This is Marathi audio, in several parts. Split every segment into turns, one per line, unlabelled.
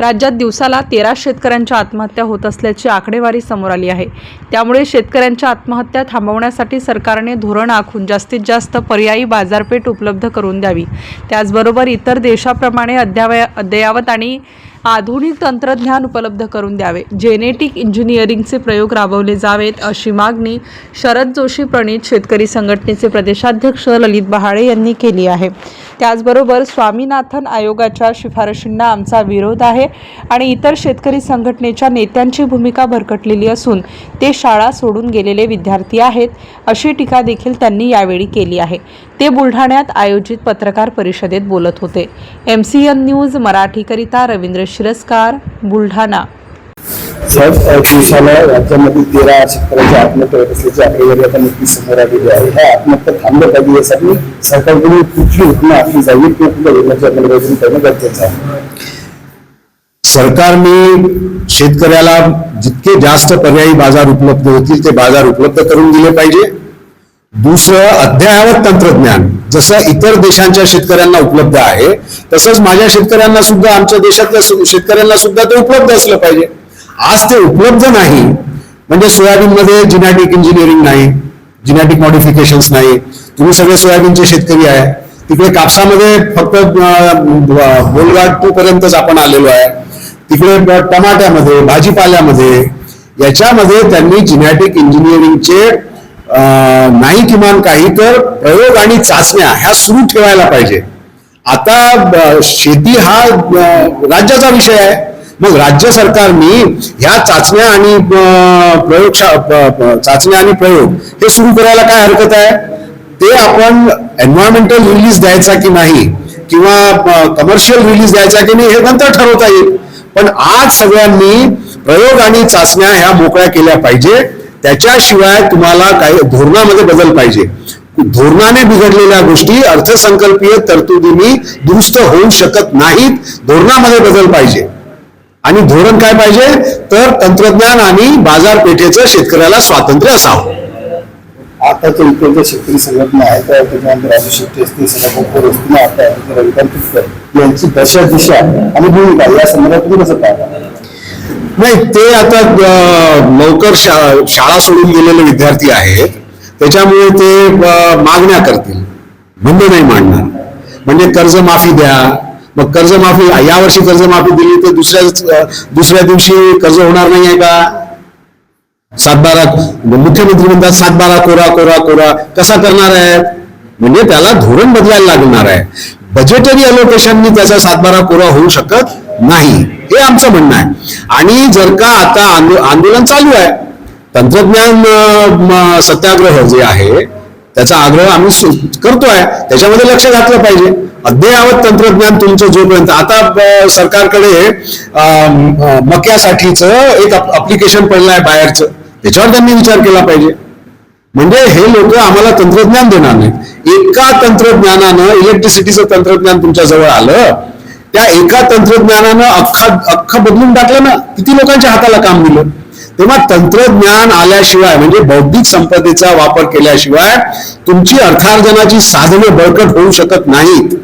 राज्यात दिवसाला तेरा शेतकऱ्यांच्या आत्महत्या होत असल्याची आकडेवारी समोर आली आहे. त्यामुळे शेतकऱ्यांच्या आत्महत्या थांबवण्यासाठी सरकारने धोरण आखून जास्तीत जास्त पर्यायी बाजारपेठ उपलब्ध करून द्यावी. त्याचबरोबर इतर देशाप्रमाणे अद्यावय अद्ययावत आणि आधुनिक तंत्रज्ञान उपलब्ध करून द्यावे. जेनेटिक इंजिनिअरिंगचे प्रयोग राबवले जावेत अशी मागणी शरद जोशी प्रणित शेतकरी संघटनेचे प्रदेशाध्यक्ष ललित बहाळे यांनी केली आहे. त्याचबरोबर स्वामीनाथन आयोगाच्या शिफारशींना आमचा विरोध आहे आणि इतर शेतकरी संघटनेच्या नेत्यांची भूमिका भरकटलेली असून ते शाळा सोडून गेलेले विद्यार्थी आहेत अशी टीका देखील त्यांनी यावेळी केली आहे. ते बुलढाण्यात आयोजित पत्रकार परिषदेत बोलत होते. एम सी एन न्यूज मराठीकरिता रवींद्र शिरस्कार बुलढाणा.
साहेब अ, दिवसाला राज्यामध्ये तेरा शेतकऱ्यांच्या आत्महत्या होत असल्याची आकडेवारी आता नक्कीच समोर आलेली आहे. ह्या आत्महत्या थांबल्या पाहिजे यासाठी सरकारकडून कुठली उपमा आपली जावी किंवा कुठल्या योजनाची अंमलबजावणी करणं गरजेचं आहे.
सरकारने शेतकऱ्याला जितके जास्त पर्यायी बाजार उपलब्ध होतील ते बाजार उपलब्ध करून दिले पाहिजे. दुसरं अद्ययावत तंत्रज्ञान. जसं इतर देशांच्या शेतकऱ्यांना उपलब्ध आहे तसंच माझ्या शेतकऱ्यांना सुद्धा आमच्या देशातल्या शेतकऱ्यांना सुद्धा ते उपलब्ध असलं पाहिजे. आज ते उपलब्ध नाही. म्हणजे सोयाबीनमध्ये जिनॅटिक इंजिनिअरिंग नाही जिनॅटिक मॉडिफिकेशन्स नाही. तुम्ही सगळे सोयाबीनचे शेतकरी आहे. तिकडे कापसामध्ये फक्त बोलगाट पर्यंतच आपण आलेलो आहे. तिकडे टमाट्यामध्ये भाजीपाल्यामध्ये याच्यामध्ये त्यांनी जिनॅटिक इंजिनिअरिंगचे नाही किमान काही तर प्रयोग आणि चाचण्या ह्या सुरू ठेवायला पाहिजे. आता शेती हा राज्याचा विषय आहे. मग राज्य सरकारने ह्या चाचण्या आणि प्रयोगशा चाचण्या आणि प्रयोग हे सुरू करायला काय हरकत आहे? ते आपण एन्व्हायरमेंटल रिलीज द्यायचा की नाही किंवा कमर्शियल रिलीज द्यायचा की नाही हे नंतर ठरवता येईल. पण आज सगळ्यांनी प्रयोग आणि चाचण्या ह्या मोकळ्या केल्या पाहिजे. त्याच्याशिवाय तुम्हाला काही धोरणामध्ये बदल पाहिजे. धोरणाने बिघडलेल्या गोष्टी अर्थसंकल्पीय तरतुदींनी दुरुस्त होऊ शकत नाहीत. धोरणामध्ये बदल पाहिजे. आणि धोरण काय पाहिजे? तर तंत्रज्ञान आणि बाजारपेठेचं शेतकऱ्याला स्वातंत्र्य असावं.
आता जो इकडच्या शेतकरी संघटना आहे त्या त्याच्यानंतर राजू शेट्टी असतील सदाभाऊ असतील आता रविकांत तुपकर यांची दशा दिशा आणि भूमिका या संदर्भात तुम्ही कसं पाहता?
नाही ते आता लवकर शा- शाळा सोडून गेलेले विद्यार्थी आहेत. त्याच्यामुळे ते मागण्या करतील. बंद नाही मांडणार. म्हणजे कर्जमाफी द्या मग कर्जमाफी यावर्षी कर्जमाफी दिली तर दुसऱ्या दुसऱ्या दिवशी कर्ज होणार नाही आहे का? सातबारा मुख्यमंत्री म्हणतात सातबारा कोरा कोरा कोरा. कसा करणार आहे? म्हणजे त्याला धोरण बदलायला लागणार आहे. बजेटरी अलोकेशननी त्याचा सातबारा कोरा होऊ शकत नाही. हे आमचं म्हणणं आहे. आणि जर का आता आंदोलन चालू आहे तंत्रज्ञान सत्याग्रह जे आहे त्याचा आग्रह आम्ही करतोय. त्याच्यामध्ये लक्ष घातलं पाहिजे. अद्ययावत तंत्रज्ञान तुमचं जोपर्यंत आता सरकारकडे मक्यासाठीच एक अप्लिकेशन पडलं आहे बाहेरचं. त्याच्यावर त्यांनी विचार केला पाहिजे. म्हणजे हे लोक आम्हाला तंत्रज्ञान देणार नाहीत. एका तंत्रज्ञानानं इलेक्ट्रिसिटीचं तंत्रज्ञान तुमच्या जवळ आलं त्या एका तंत्रज्ञानानं अख्खा अख्खा बदलून टाकलं ना. किती लोकांच्या हाताला काम दिलं? तेव्हा तंत्रज्ञान आल्याशिवाय म्हणजे बौद्धिक संपदेचा वापर केल्याशिवाय तुमची अर्थार्जनाची साधने बळकट होऊ शकत नाहीत.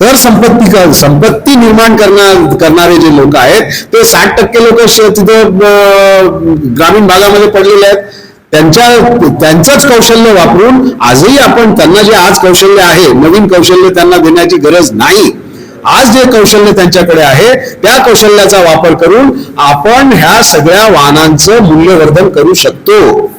तर संपत्ती कर संपत्ती निर्माण करणार करणारे जे लोक आहेत ते साठ टक्के लोक तिथं ग्रामीण भागामध्ये पडलेले आहेत. त्यांच्या त्यांचंच कौशल्य वापरून आजही आपण त्यांना जे आज कौशल्य आहे नवीन कौशल्य त्यांना देण्याची गरज नाही. आज जे कौशल्य त्यांच्याकडे आहे त्या कौशल्याचा वापर करून आपण ह्या सगळ्या वाहनांचं मूल्यवर्धन करू शकतो.